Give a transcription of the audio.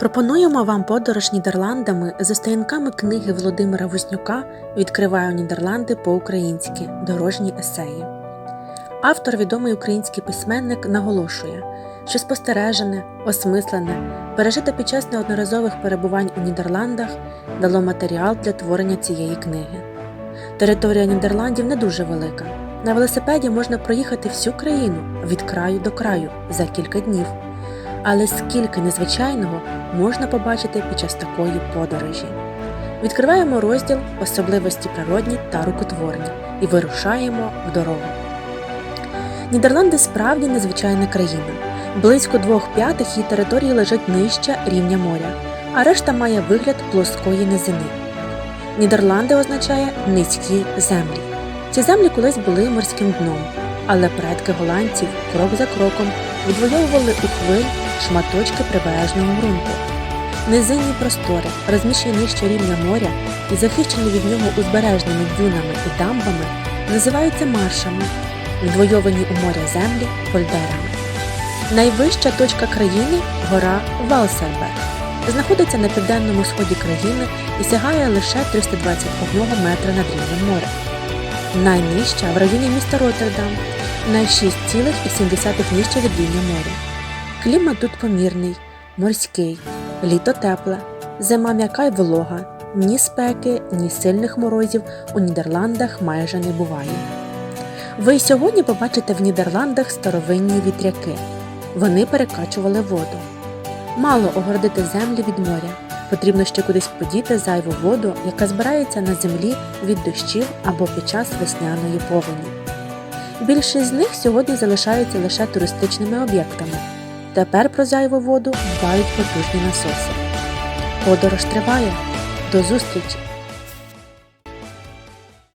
Пропонуємо вам подорож Нідерландами за сторінками книги Володимира Вознюка Відкриваю Нідерланди по-українськи Дорожні есеї. Автор, відомий український письменник, наголошує, що спостережене, осмислене, пережите під час неодноразових перебувань у Нідерландах дало матеріал для творення цієї книги. Територія Нідерландів не дуже велика. На велосипеді можна проїхати всю країну від краю до краю за кілька днів. Але скільки незвичайного можна побачити під час такої подорожі. Відкриваємо розділ Особливості природні та рукотворні і вирушаємо в дорогу. Нідерланди справді незвичайна країна. Близько двох п'ятих її території лежить нижче рівня моря, а решта має вигляд плоскої низини. Нідерланди означає низькі землі. Ці землі колись були морським дном, але предки голландців крок за кроком відвоювали у хвиль шматочки прибережного ґрунту. Низинні простори, розміщені нижче рівня моря і захищені від нього узбережними дюнами і дамбами, називаються маршами, відвойовані у моря землі польдерами. Найвища точка країни гора Валсерберг. Знаходиться на південному сході країни і сягає лише 321 метра над рівнем моря. Найнижча в районі міста Роттердам на 6,7 нижче від рівня моря. Клімат тут помірний, морський, літо тепле, зима м'яка й волога, ні спеки, ні сильних морозів у Нідерландах майже не буває. Ви сьогодні побачите в Нідерландах старовинні вітряки. Вони перекачували воду. Мало огородити землі від моря. Потрібно ще кудись подіти зайву воду, яка збирається на землі від дощів або під час весняної повені. Більшість з них сьогодні залишаються лише туристичними об'єктами. Тепер про зайву воду дбають потужні насоси. Подорож триває. До зустрічі!